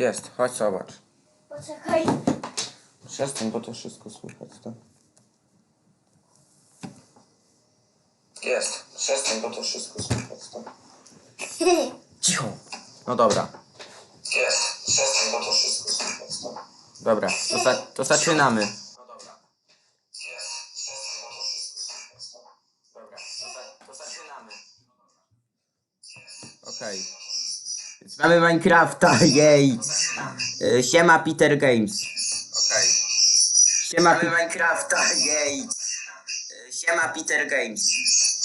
Jest, chodź zobacz. Poczekaj. Przestań, bo to wszystko słychać, to. Jest, przestań, bo to wszystko słychać, to. Cicho. No dobra. Jest, przestań, bo to wszystko słychać, to. Dobra, to, za, to zaczynamy. No dobra. Jest, przestań, bo to wszystko słychać, to. Dobra, to, za, to zaczynamy. Okej. Więc mamy Minecrafta, jej. Y, Siema Peter Games. Okej. Siema Mamy Minecrafta, jej. Y, Siema Peter Games.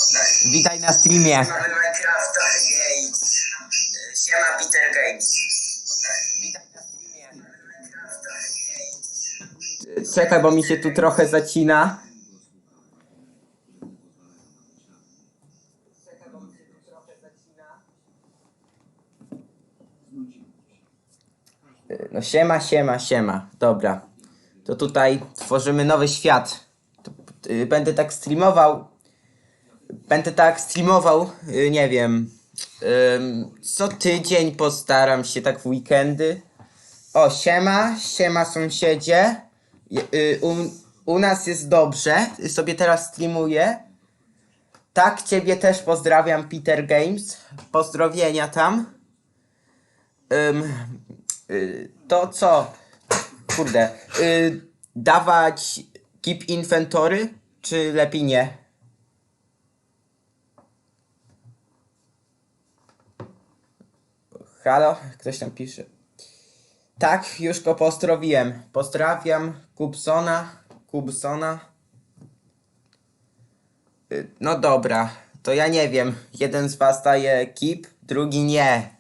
Okej. Witaj na streamie. Mamy Minecrafta, jej. Y, Siema Peter Games. Witaj na streamie. Czekaj, bo mi się tu trochę zacina. Czekaj, bo mi się tu trochę zacina. No siema, siema, siema. Dobra. To tutaj tworzymy nowy świat. To, y, będę tak streamował. Będę tak streamował, y, nie wiem. ym, co tydzień postaram się tak w weekendy. O, siema, siema sąsiedzie. Y, u, u nas jest dobrze. Sobie teraz streamuję. Tak, ciebie też pozdrawiam, Peter Games. Pozdrowienia tam. Y, to co? Kurde. Y, dawać keep inventory, czy lepiej nie? Halo? Ktoś tam pisze. Tak, już go pozdrowiłem. Pozdrawiam Kubsona. Kubsona. Y, No dobra, to ja nie wiem. Jeden z was daje keep, drugi nie.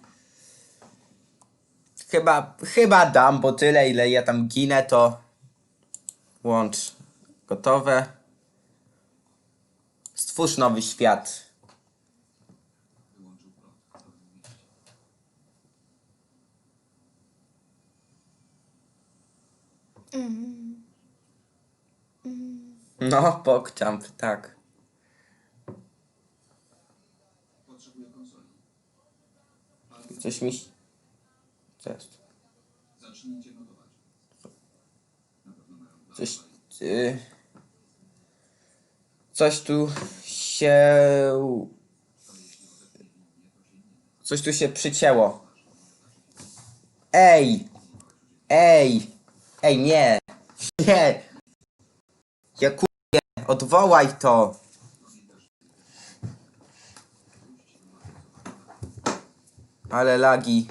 Chyba, chyba dam, bo tyle ile ja tam ginę to łącz. Gotowe. Stwórz nowy świat. No, pokczamp, tak. Coś mi... jest? Zacznijcie. Coś... y, coś tu się... Coś tu się przycięło. Ej! Ej! Ej, nie! Nie! Ja kupię! Odwołaj to! Ale lagi.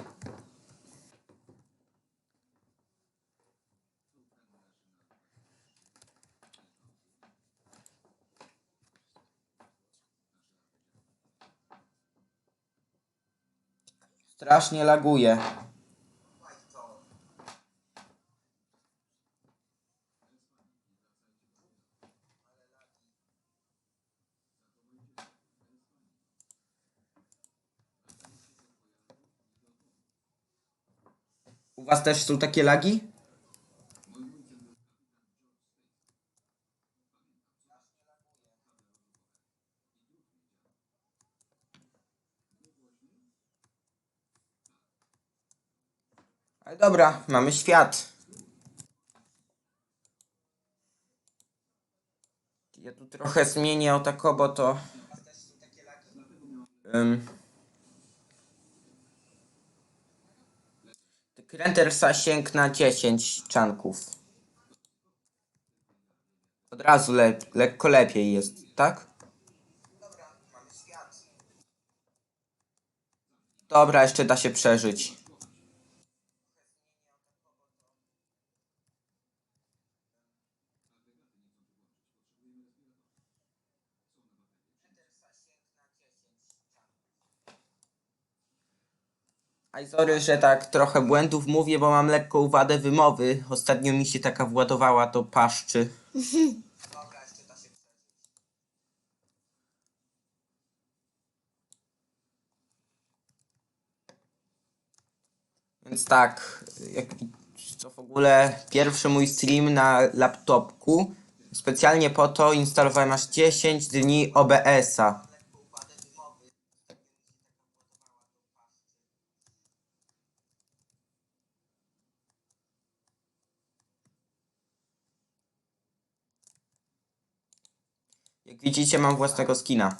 Strasznie laguje. U was też są takie lagi? Ale dobra, mamy świat. Ja tu trochę zmienię o tako, bo to... Um, zasięg na 10 czanków. Od razu le lekko lepiej jest, tak? Dobra, jeszcze da się przeżyć. Aj, sorry, że tak trochę błędów mówię, bo mam lekką wadę wymowy. Ostatnio mi się taka władowała do paszczy. Więc tak, jak, co w ogóle pierwszy mój stream na laptopku. Specjalnie po to instalowałem aż 10 dni OBS-a. Jak widzicie, mam własnego skina.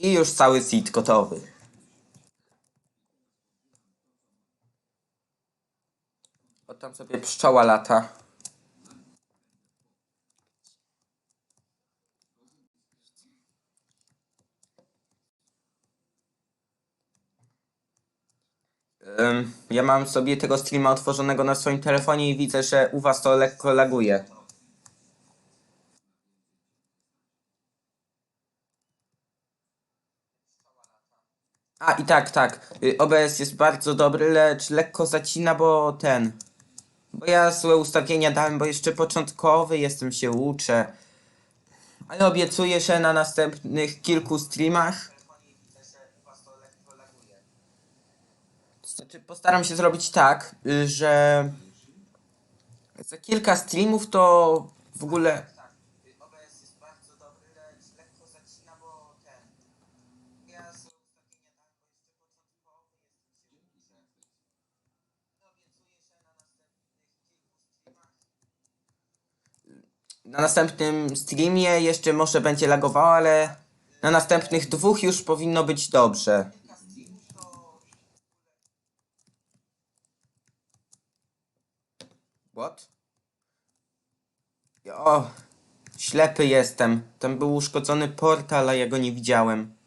I już cały seed gotowy. O tam sobie pszczoła lata. Ja mam sobie tego streama otworzonego na swoim telefonie i widzę, że u was to lekko laguje. A i tak, tak. Y, OBS jest bardzo dobry, lecz lekko zacina, bo ten. Bo ja złe ustawienia dałem, bo jeszcze początkowy jestem, się uczę. Ale obiecuję, że na następnych kilku streamach. Znaczy, postaram się zrobić tak, y, że za kilka streamów to w ogóle. OBS jest bardzo dobry, lecz lekko zacina, bo ten. Ja złe ustawienia dałem, bo jeszcze początkowy jestem, się uczę. Obiecuję, że na następnych kilku streamach. Na następnym streamie jeszcze może będzie lagowało, ale na następnych dwóch już powinno być dobrze. What? O, ślepy jestem. Tam był uszkodzony portal, a ja go nie widziałem.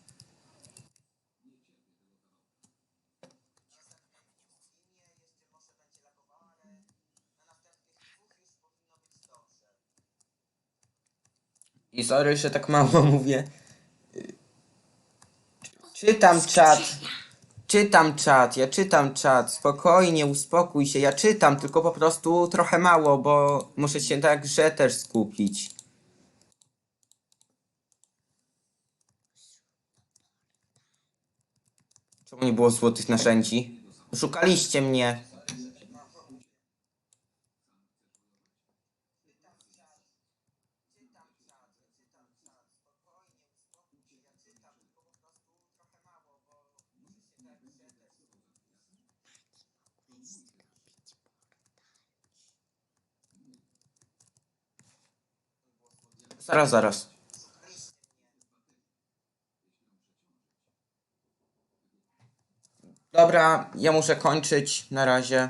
I sorry, że tak mało mówię. Czytam czat. Czytam czat, ja czytam czat. Spokojnie, uspokój się. Ja czytam, tylko po prostu trochę mało, bo muszę się także też skupić. Czemu nie było złotych narzędzi? Szukaliście mnie. Zaraz, zaraz. Dobra, ja muszę kończyć na razie.